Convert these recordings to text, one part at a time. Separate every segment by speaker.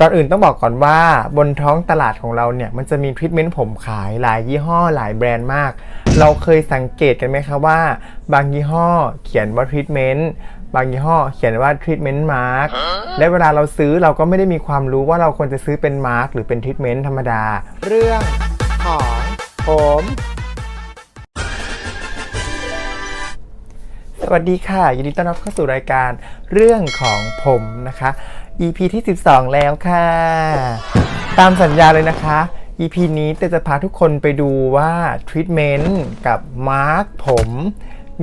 Speaker 1: ก่อนอื่นต้องบอกก่อนว่าบนท้องตลาดของเราเนี่ยมันจะมีทรีทเมนต์ผมขายหลายยี่ห้อหลายแบรนด์มาก เราเคยสังเกตกันไหมคะว่า บางยี่ห้อเขียนว่าทรีทเมนต์บางยี่ห้อเขียนว่าทรีทเมนต์มาร์กและเวลาเราซื้อเราก็ไม่ได้มีความรู้ว่าเราควรจะซื้อเป็นมาร์กหรือเป็นทรีทเมนต์ธรรมดา เรื่องของผมสวัสดีค่ะ ยินดีต้อนรับเข้าสู่รายการเรื่องของผมนะคะ EP ที่ 12 แล้วค่ะ ตามสัญญาเลยนะคะ EP นี้เต้จะพาทุกคนไปดูว่าทรีทเมนต์กับมาร์กผม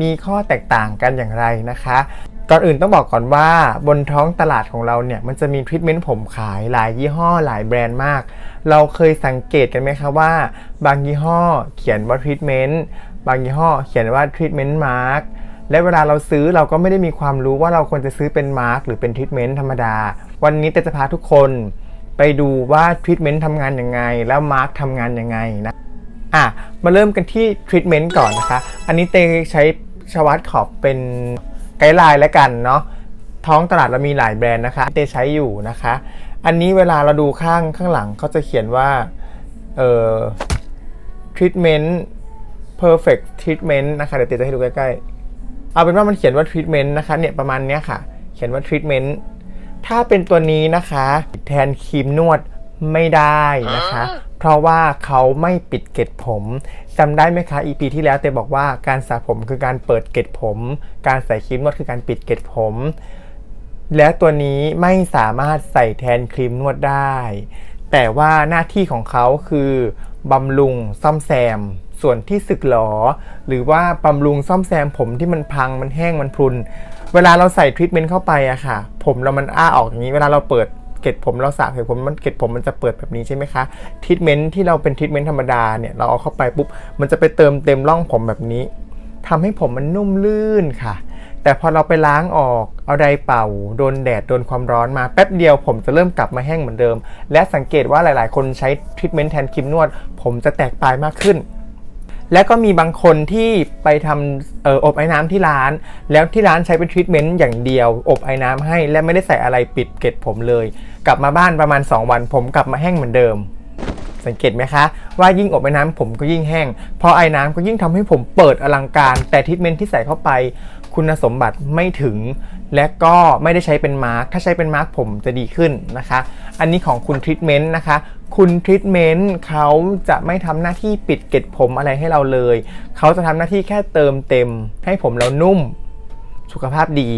Speaker 1: มีข้อแตกต่างกันอย่างไรนะคะก่อนอื่นต้องบอกก่อนว่าบนท้องตลาดของเราเนี่ย มันจะมีทรีทเมนต์ผมขายหลายยี่ห้อหลายแบรนด์มาก เราเคยสังเกตกันไหมคะว่า บางยี่ห้อเขียนว่าทรีทเมนต์บางยี่ห้อเขียนว่าทรีทเมนต์มาร์กและเวลาเราซื้อเราก็ไม่ได้มีความรู้ว่าเราควรจะซื้อเป็นมาร์กหรือเป็นทรีทเมนต์ธรรมดา วันนี้เตจะพาทุกคนไปดูว่าทรีทเมนต์ทำงานยังไง แล้วมาร์กทำงานยังไงนะ อะ มาเริ่มกันที่ทรีทเมนต์ก่อนนะคะ อันนี้เตใช้ชวัตขอบเป็นไกด์ไลน์แล้วกันเนาะ ท้องตลาดเรามีหลายแบรนด์นะคะ เตใช้อยู่นะคะ อันนี้เวลาเราดูข้างข้างหลังเขาจะเขียนว่า เอ่อ treatment perfect treatment นะคะเดี๋ยวเตจะให้ดูใกล้ๆ เอาเป็นว่ามันเขียนว่า treatment นะคะเนี่ยประมาณเนี้ยค่ะ เขียนว่า treatment ถ้าเป็นตัวนี้นะคะแทนครีมนวดไม่ได้นะคะ เพราะว่าเขาไม่ปิดเกล็ดผมจำได้ไหมคะ EP ที่แล้วเตบอกว่าการสระผมคือการเปิดเกล็ดผม การใส่ครีมนวดคือการปิดเกล็ดผม และตัวนี้ไม่สามารถใส่แทนครีมนวดได้ แต่ว่าหน้าที่ของเขาคือบำรุงซ่อมแซม ส่วนที่สึกหรอ หรือว่าบำรุงซ่อมแซมผมที่มันพังมันแห้งมันพรุน เวลาเราใส่ทรีทเมนต์เข้าไปอะค่ะ ผมเรามันอ้าออกอย่างนี้ เวลาเราเปิดเกล็ดผมเราสระเกล็ดผมมันเกล็ดผมมันจะเปิดแบบนี้ใช่ไหมคะทรีทเมนต์ที่เราเป็นทรีทเมนต์ธรรมดาเนี่ยเราเอาเข้าไปปุ๊บมันจะไปเติมเต็มร่องผมแบบนี้ทำให้ผมมันนุ่มลื่นค่ะ แต่พอเราไปล้างออกเอาไดเป่า โดนแดดโดนความร้อนมาแป๊บเดียวผมจะเริ่มกลับมาแห้งเหมือนเดิม และสังเกตว่าหลาย ๆ คนใช้ทรีทเมนต์แทนครีมนวด ผมจะแตกปลายมากขึ้น และก็มีบางคนที่ไปทำเอออบไอ้น้ำที่ร้าน แล้วที่ร้านใช้เป็นทรีทเมนต์อย่างเดียว อบไอ้น้ำให้และไม่ได้ใส่อะไรปิดเกล็ดผมเลย กลับมาบ้านประมาณ 2 วัน ผมกลับมาแห้งเหมือนเดิม สังเกตไหมคะ ว่ายิ่งอบไอ้น้ำผมก็ยิ่งแห้งเพราะไอ้น้ำก็ยิ่งทำให้ผมเปิดอลังการ แต่ทรีทเมนต์ที่ใส่เข้าไป คุณสมบัติไม่ถึง และก็ไม่ได้ใช้เป็นมาร์กถ้าใช้เป็นมาร์กผมจะดีขึ้นนะคะ อันนี้ของคุณทรีทเมนต์นะคะ คุณทรีทเมนต์เขาจะไม่ทำหน้าที่ปิดเกล็ดผมอะไรให้เราเลย เขาจะทำหน้าที่แค่เติมเต็ม ให้ผมเรานุ่มสุขภาพดี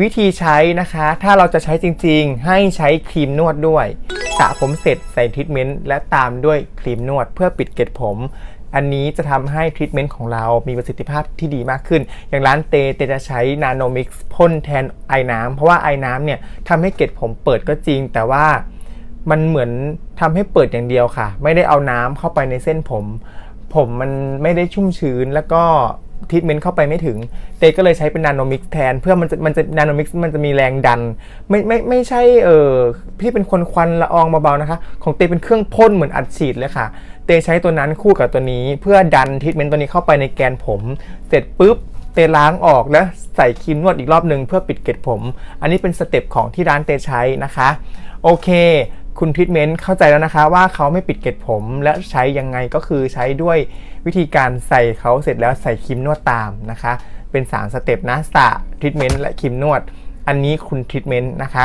Speaker 1: วิธีใช้นะคะ ถ้าเราจะใช้จริงๆ ให้ใช้ครีมนวดด้วยสระผมเสร็จใส่ทรีทเมนต์และตามด้วยครีมนวดเพื่อปิดเกล็ดผม อันนี้จะทำให้ทรีทเมนต์ของเรามีประสิทธิภาพที่ดีมากขึ้น อย่างร้านเตเตจะใช้นาโนมิกซ์พ่นแทนไอ้น้ำเพราะว่าไอ้น้ำเนี่ยทำให้เกล็ดผมเปิดก็จริง แต่ว่ามันเหมือนทำให้เปิดอย่างเดียวค่ะ ไม่ได้เอาน้ำเข้าไปในเส้นผม ผมมันไม่ได้ชุ่มชื้นแล้วก็ ทีทเมนต์เข้าไปไม่ถึง เตก็เลยใช้เป็นนาโนมิกแทน เพื่อมันจะมันจะนาโนมิกมันจะมีแรงดัน ไม่ไม่ไม่ใช่เออที่เป็นควันควันละอองเบาๆนะคะ ของเตเป็นเครื่องพ่นเหมือนอัดฉีดเลยค่ะ เตใช้ตัวนั้นคู่กับตัวนี้ เพื่อดันทีทเมนต์ตัวนี้เข้าไปในแกนผม เสร็จปุ๊บเตล้างออกแล้วใส่ครีมนวดอีกรอบหนึ่งเพื่อปิดเกล็ดผม อันนี้เป็นสเต็ปของที่ร้านเตใช้นะคะ โอเค คุณทรีทเมนต์เข้าใจแล้วนะคะว่าเขาไม่ปิดเกล็ดผมและใช้ยังไงก็คือใช้ด้วยวิธีการใส่เขาเสร็จแล้วใส่ครีมนวดตามนะคะ เป็น3สเต็ปนะสระทรีทเมนต์และครีมนวด อันนี้คุณทรีทเมนต์นะคะ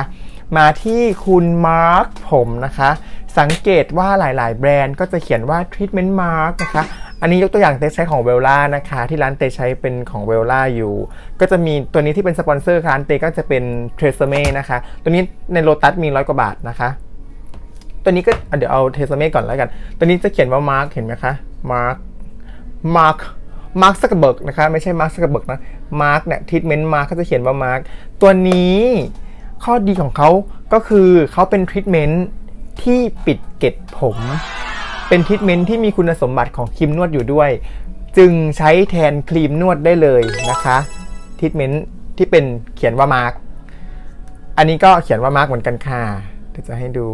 Speaker 1: มาที่คุณมาร์คผมนะคะ สังเกตว่าหลาย ๆ แบรนด์ก็จะเขียนว่า treatment mark นะคะอันนี้ยกตัวอย่างเตใช้ของเวลล่านะคะ ที่ร้านเตใช้เป็นของเวลล่าอยู่ ก็จะมีตัวนี้ที่เป็นสปอนเซอร์ร้านเตก็จะเป็นเทรเซเม่นะคะ ตัวนี้ในโลตัสมีร้อยกว่าบาทนะคะ ตัวนี้ก็เดี๋ยวเอาเทสเมก่อนแล้วกัน ตัวนี้จะเขียนว่ามาร์คเห็นไหมคะมาร์คมาร์คมาร์คซักเกร์เบิร์กนะคะไม่ใช่มาร์คซักเกร์เบิร์กนะมาร์คเนี่ยทิทเมนต์มาร์คก็จะเขียนว่ามาร์คตัวนี้ข้อดีของเขาก็คือเขาเป็นทรีทเมนต์ที่ปิดเกล็ดผม เป็นทรีทเมนต์ที่มีคุณสมบัติของครีมนวดอยู่ด้วย จึงใช้แทนครีมนวดได้เลยนะคะทรีทเมนต์ที่เป็นเขียนว่ามาร์คอันนี้ก็เขียนว่ามาร์คเหมือนกันค่ะเดี๋ยวจะให้ดู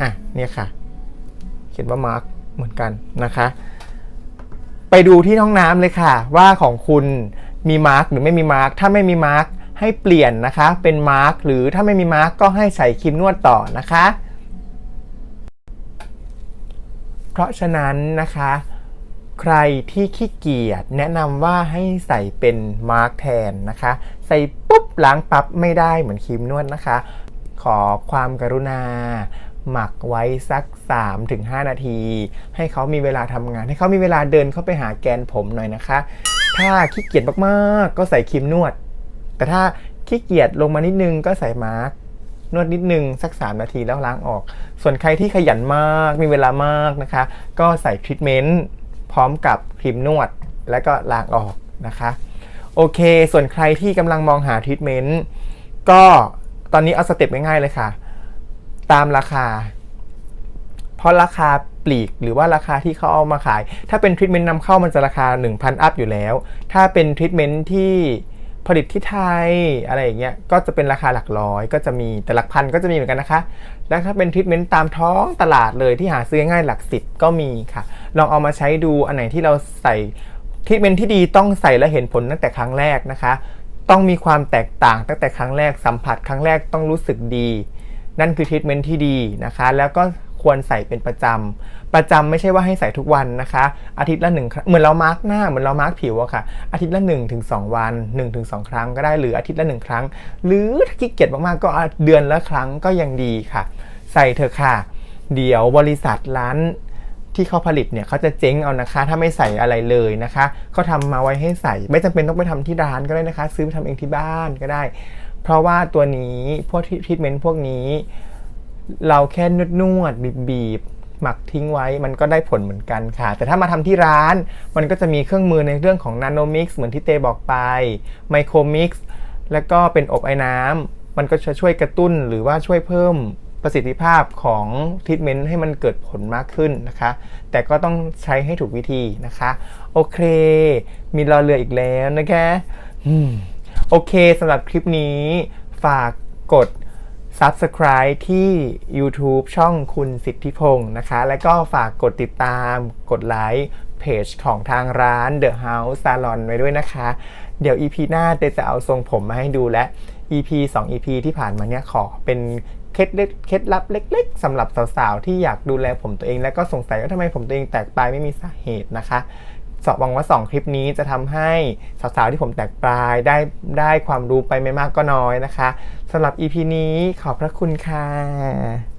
Speaker 1: อะเนี่ยค่ะ เขียนว่ามาร์คเหมือนกันนะคะ ไปดูที่ห้องน้ำเลยค่ะ ว่าของคุณมีมาร์กหรือไม่มีมาร์กถ้าไม่มีมาร์กให้เปลี่ยนนะคะ เป็นมาร์กหรือถ้าไม่มีมาร์กก็ให้ใส่ครีมนวดต่อนะคะ เพราะฉะนั้นนะคะ ใครที่ขี้เกียจแนะนำว่าให้ใส่เป็นมาร์กแทนนะคะ ใส่ปุ๊บล้างปั๊บไม่ได้เหมือนครีมนวดนะคะ ขอความกรุณา หมักไว้สัก 3-5 นาที ให้เขามีเวลาทำงาน ให้เขามีเวลาเดินเข้าไปหาแกนผมหน่อยนะคะ ถ้าขี้เกียจมากๆ ก็ใส่ครีมนวด แต่ถ้าขี้เกียจลงมานิดนึงก็ใส่มาร์กนวดนิดนึงสัก 3 นาทีแล้วล้างออก ส่วนใครที่ขยันมากมีเวลามากนะคะ ก็ใส่ทรีทเมนต์พร้อมกับครีมนวด แล้วก็ล้างออกนะคะ โอเค ส่วนใครที่กำลังมองหาทรีทเมนต์ก็ตอนนี้เอาสเต็ปง่ายๆเลยค่ะ ตามราคา เพราะราคาปลีกหรือว่าราคาที่เขาเอามาขาย ถ้าเป็นทรีทเมนต์นำเข้ามันจะราคา 1,000 อัพอยู่แล้ว ถ้าเป็นทรีทเมนต์ที่ผลิตที่ไทยอะไรอย่างเงี้ยก็จะเป็นราคาหลักร้อย ก็จะมีแต่หลักพันก็จะมีเหมือนกันนะคะ แล้วถ้าเป็นทรีทเมนต์ตามท้องตลาดเลยที่หาซื้อง่ายหลักสิบก็มีค่ะ ลองเอามาใช้ดูอันไหนที่เราใส่ทรีทเมนต์ที่ดีต้องใส่และเห็นผลตั้งแต่ครั้งแรกนะคะ ต้องมีความแตกต่างตั้งแต่ครั้งแรกสัมผัสครั้งแรกต้องรู้สึกดี นั่นคือทรีทเมนต์ที่ดีนะคะ แล้วก็ควรใส่เป็นประจำ ประจำไม่ใช่ว่าให้ใส่ทุกวันนะคะ อาทิตย์ละหนึ่งเหมือนเรามาร์กหน้า เหมือนเรามาร์กผิวอะค่ะ อาทิตย์ละ1นถึงสวัน1นถึงสครั้งก็ได้ หรืออาทิตย์ละหนึ่งครั้ง หรือถ้าขี้เกียจมากๆ ก็เดือนละครั้งก็ยังดีค่ะ ใส่เถอะค่ะ เดี๋ยวบริษัทร้านที่เขาผลิตเนี่ยเขาจะเจ๊งเอานะคะ ถ้าไม่ใส่อะไรเลยนะคะเขาทำมาไว้ให้ใส่ ไม่จำเป็นต้องไปทำที่ร้านก็ได้นะคะ ซื้อไปทำเองที่บ้านก็ได้ เพราะว่าตัวนี้พวกทรีทเมนต์พวกนี้ เราแค่นวดนวดบีบบีบหมักทิ้งไว้มันก็ได้ผลเหมือนกันค่ะ แต่ถ้ามาทำที่ร้านมันก็จะมีเครื่องมือในเรื่องของนาโนมิกซ์เหมือนที่เตบอกไปไมโครมิกซ์แล้วก็เป็นอบไอ้น้ำมันก็จะช่วยกระตุ้นหรือว่าช่วยเพิ่มประสิทธิภาพของทรีทเมนต์ให้มันเกิดผลมากขึ้นนะคะ แต่ก็ต้องใช้ให้ถูกวิธีนะคะ โอเค มีรอเรืออีกแล้วนะคะ โอเคสำหรับคลิปนี้ฝากกด Subscribe ที่ YouTube ช่องคุณสิทธิพงศ์นะคะ แล้วก็ฝากกดติดตาม กดไลค์เพจของทางร้าน The House Salon ไว้ด้วยนะคะ เดี๋ยว EP หน้าเตจะเอาทรงผมมาให้ดูและ EP 2 EP ที่ผ่านมาเนี่ยขอเป็นเคล็ดเคล็ดลับเล็ก ๆสำหรับสาวๆ ที่อยากดูแลผมตัวเอง และก็สงสัยว่าทำไมผมตัวเองแตกปลายไม่มีสาเหตุนะคะ สอบหวังว่า 2 คลิปนี้จะทำให้สาวๆที่ผมแตกปลายได้ได้ความรู้ไปไม่มากก็น้อยนะคะสำหรับ EP นี้ขอบพระคุณค่ะ